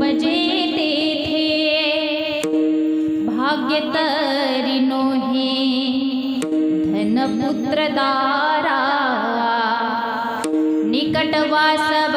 पजेते भाग्यतरिणोहि धन पुत्र तारा नटवासव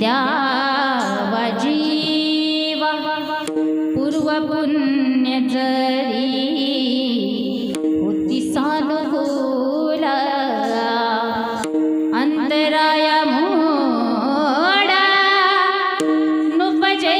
द्यावा जीवा पूर्वपुण्य जरी होती सानुकूल अंतराया मोडा नुपजे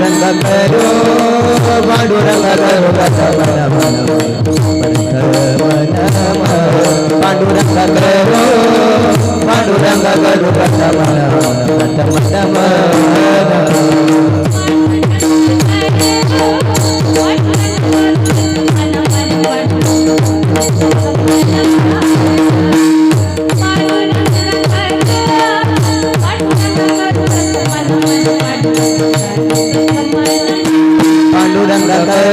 रंग करो पांडुरंग करो रंग करो पांडुरंग करो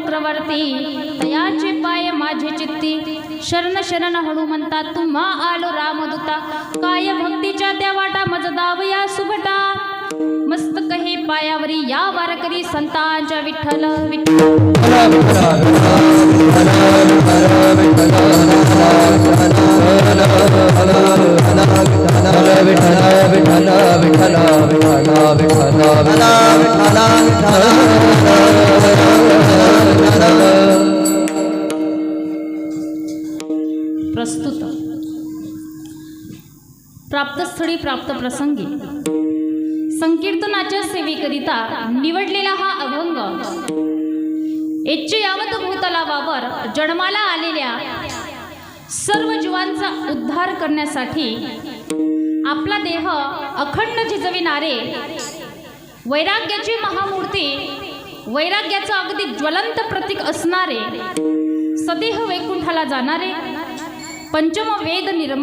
चक्रवर्ती तयाचे पाय माझे चित्ती शरण शरण हनुमंता तुम्हा आलो रामदूता काय भक्तीच्या त्या वाटा मज दावया सुभटा मस्तक हे पायावरी या वारकरी संतांच्या विठ्ठल विठ्ठल प्रस्तुत. प्राप्तस्थळी प्राप्त प्रसंगी संकीर्तनाच्या सेवेकरिता निवडलेला हा अभंग. एच्चे यावत भूतलावावर जन्माला आलेल्या सर्व जीवांचा उद्धार करण्यासाठी आपला देह अखंड झिजविणारे वैराग्याची महामूर्ती वैराग्याचं अगदी ज्वलंत प्रतीक असणारे सदेह वैकुंठाला जाणारे पंचम वेद निर्माण